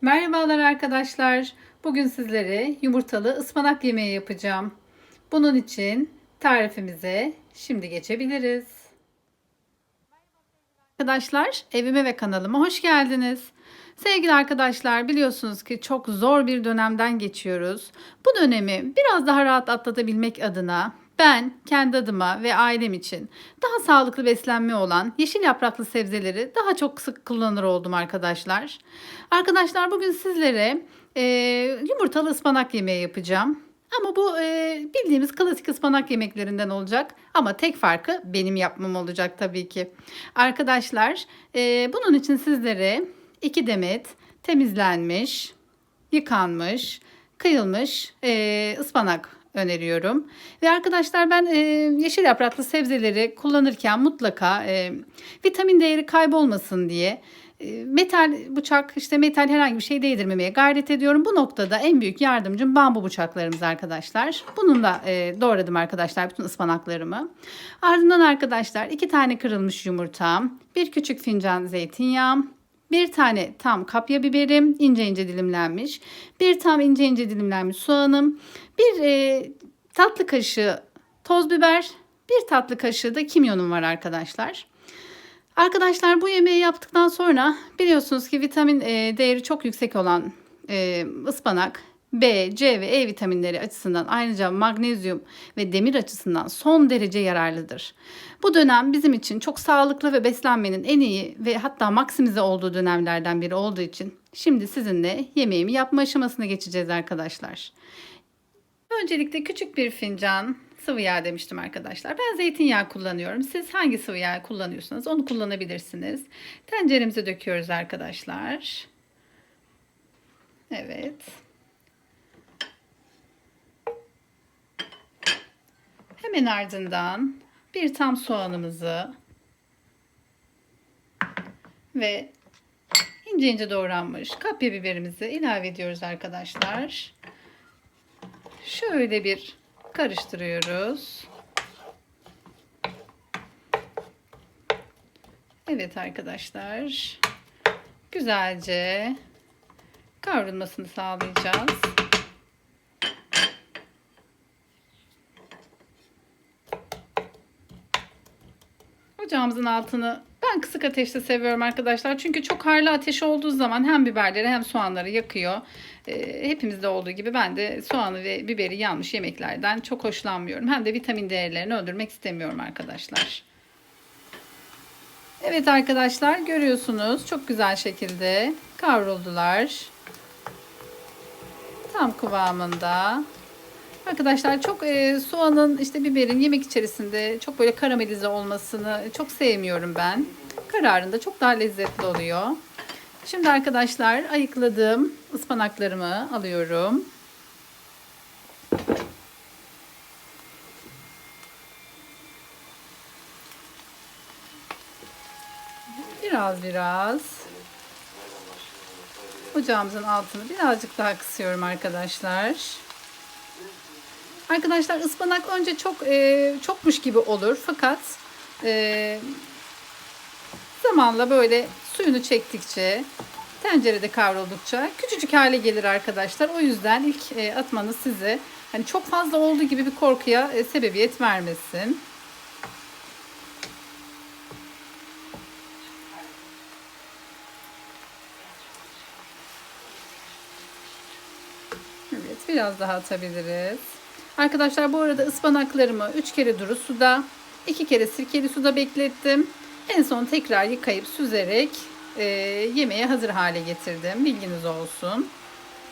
Merhabalar arkadaşlar. Bugün sizlere yumurtalı ıspanak yemeği yapacağım. Bunun için tarifimize şimdi geçebiliriz. Arkadaşlar evime ve kanalıma hoş geldiniz. Sevgili arkadaşlar biliyorsunuz ki çok zor bir dönemden geçiyoruz. Bu dönemi biraz daha rahat atlatabilmek adına ben kendi adıma ve ailem için daha sağlıklı beslenme olan yeşil yapraklı sebzeleri daha çok sık kullanır oldum arkadaşlar. Arkadaşlar bugün sizlere e, yumurtalı ıspanak yemeği yapacağım. Ama bu e, bildiğimiz klasik ıspanak yemeklerinden olacak. Ama tek farkı benim yapmam olacak tabii ki. Arkadaşlar e, bunun için sizlere 2 demet temizlenmiş, yıkanmış, kıyılmış e, ıspanak öneriyorum. Ve arkadaşlar ben e, yeşil yapraklı sebzeleri kullanırken mutlaka e, vitamin değeri kaybolmasın diye e, metal bıçak işte metal herhangi bir şey değdirmemeye gayret ediyorum. Bu noktada en büyük yardımcım bambu bıçaklarımız arkadaşlar. Bununla e, doğradım arkadaşlar bütün ıspanaklarımı. Ardından arkadaşlar iki tane kırılmış yumurtam, bir küçük fincan zeytinyağım, bir tane tam kapya biberim ince ince dilimlenmiş. Bir tam ince ince dilimlenmiş soğanım. Bir e, tatlı kaşığı toz biber. Bir tatlı kaşığı da kimyonum var arkadaşlar. Arkadaşlar bu yemeği yaptıktan sonra biliyorsunuz ki vitamin e, değeri çok yüksek olan e, ıspanak B, C ve E vitaminleri açısından ayrıca magnezyum ve demir açısından son derece yararlıdır. Bu dönem bizim için çok sağlıklı ve beslenmenin en iyi ve hatta maksimize olduğu dönemlerden biri olduğu için şimdi sizinle yemeğimi yapma aşamasına geçeceğiz arkadaşlar. Öncelikle küçük bir fincan sıvı yağ demiştim arkadaşlar. Ben zeytinyağı kullanıyorum. Siz hangi sıvı yağ kullanıyorsanız onu kullanabilirsiniz. Tenceremize döküyoruz arkadaşlar. Evet. Hemen ardından bir tam soğanımızı ve ince ince doğranmış kapya biberimizi ilave ediyoruz arkadaşlar. Şöyle bir karıştırıyoruz. Evet arkadaşlar. Güzelce kavrulmasını sağlayacağız. Ocağımızın altını ben kısık ateşte seviyorum arkadaşlar. Çünkü çok harlı ateş olduğu zaman hem biberleri hem soğanları yakıyor. E, hepimizde olduğu gibi ben de soğanı ve biberi yanmış yemeklerden çok hoşlanmıyorum. Hem de vitamin değerlerini öldürmek istemiyorum arkadaşlar. Evet arkadaşlar görüyorsunuz çok güzel şekilde kavruldular. Tam kıvamında. Arkadaşlar çok e, soğanın işte biberin yemek içerisinde çok böyle karamelize olmasını çok sevmiyorum ben. Kararında çok daha lezzetli oluyor. Şimdi arkadaşlar ayıkladığım ıspanaklarımı alıyorum. Biraz biraz. Ocağımızın altını birazcık daha kısıyorum arkadaşlar. Arkadaşlar ıspanak önce çok e, çokmuş gibi olur fakat e, zamanla böyle suyunu çektikçe tencerede kavruldukça küçücük hale gelir arkadaşlar. O yüzden ilk e, atmanız size hani çok fazla olduğu gibi bir korkuya e, sebebiyet vermesin. Evet biraz daha atabiliriz. Arkadaşlar bu arada ıspanaklarımı 3 kere duru suda, 2 kere sirkeli suda beklettim. En son tekrar yıkayıp süzerek e, yemeğe hazır hale getirdim. Bilginiz olsun.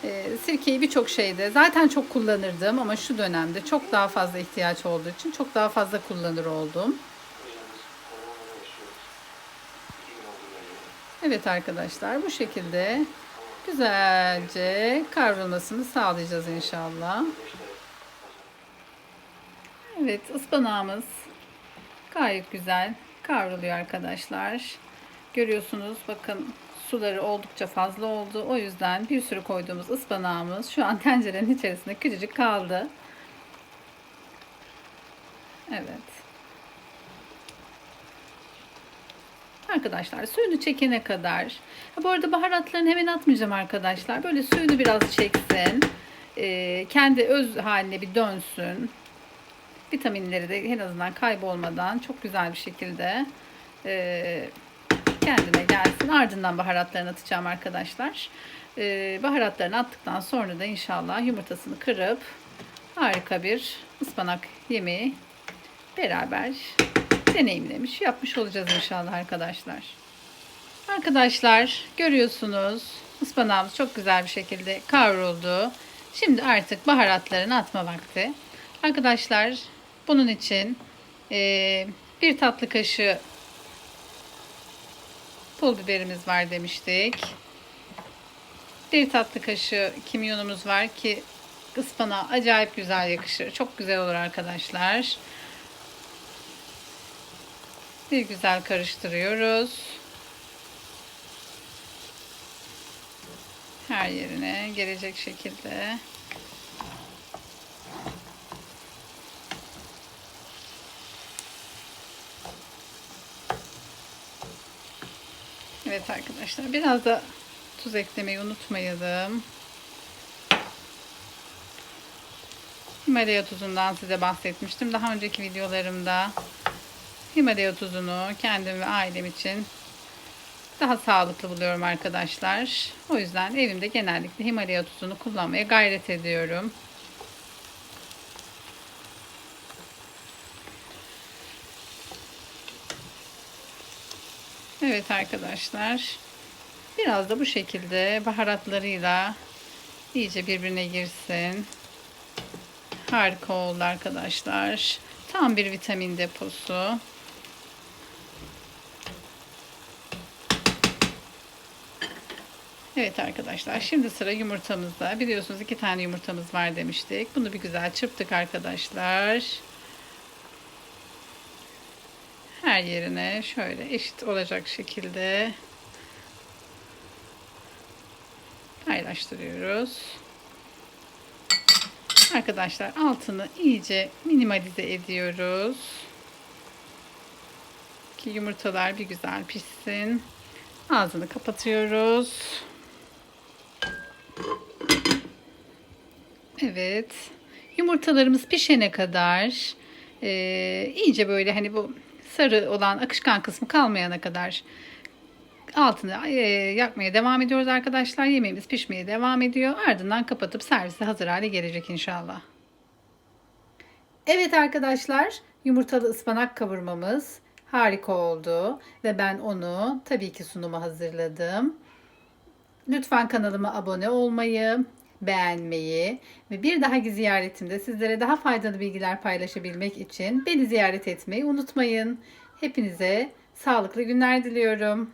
E, sirkeyi birçok şeyde zaten çok kullanırdım ama şu dönemde çok daha fazla ihtiyaç olduğu için çok daha fazla kullanır oldum. Evet arkadaşlar bu şekilde güzelce kavrulmasını sağlayacağız inşallah. Evet ıspanağımız gayet güzel kavruluyor arkadaşlar. Görüyorsunuz bakın suları oldukça fazla oldu. O yüzden bir sürü koyduğumuz ıspanağımız şu an tencerenin içerisinde küçücük kaldı. Evet. Arkadaşlar suyunu çekene kadar. Bu arada baharatlarını hemen atmayacağım arkadaşlar. Böyle suyunu biraz çeksin. Ee, kendi öz haline bir dönsün. Vitaminleri de en azından kaybolmadan çok güzel bir şekilde e, kendine gelsin. Ardından baharatlarını atacağım arkadaşlar. Ee, baharatlarını attıktan sonra da inşallah yumurtasını kırıp harika bir ıspanak yemeği beraber deneyimlemiş, yapmış olacağız inşallah arkadaşlar. Arkadaşlar görüyorsunuz ıspanağımız çok güzel bir şekilde kavruldu. Şimdi artık baharatlarını atma vakti. Arkadaşlar bunun için eee, bir tatlı kaşığı pul biberimiz var demiştik. Bir tatlı kaşığı kimyonumuz var ki ıspanağa acayip güzel yakışır. Çok güzel olur arkadaşlar. Bir güzel karıştırıyoruz. Her yerine gelecek şekilde. Evet arkadaşlar biraz da tuz eklemeyi unutmayalım. Himalaya tuzundan size bahsetmiştim. Daha önceki videolarımda Himalaya tuzunu kendim ve ailem için daha sağlıklı buluyorum arkadaşlar. O yüzden evimde genellikle Himalaya tuzunu kullanmaya gayret ediyorum. Evet arkadaşlar. Biraz da bu şekilde baharatlarıyla iyice birbirine girsin. Harika oldu arkadaşlar. Tam bir vitamin deposu. Evet arkadaşlar şimdi sıra yumurtamızda. Biliyorsunuz iki tane yumurtamız var demiştik. Bunu bir güzel çırptık arkadaşlar. Her yerine şöyle eşit olacak şekilde paylaştırıyoruz. Arkadaşlar altını iyice minimalize ediyoruz. Ki yumurtalar bir güzel pişsin. Ağzını kapatıyoruz. Evet. Yumurtalarımız pişene kadar e, iyice böyle hani bu sarı olan akışkan kısmı kalmayana kadar altını e, yakmaya devam ediyoruz arkadaşlar. Yemeğimiz pişmeye devam ediyor. Ardından kapatıp servise hazır hale gelecek inşallah. Evet arkadaşlar yumurtalı ıspanak kavurmamız harika oldu ve ben onu tabii ki sunuma hazırladım. Lütfen kanalıma abone olmayı, beğenmeyi ve bir dahaki ziyaretimde sizlere daha faydalı bilgiler paylaşabilmek için beni ziyaret etmeyi unutmayın. Hepinize sağlıklı günler diliyorum.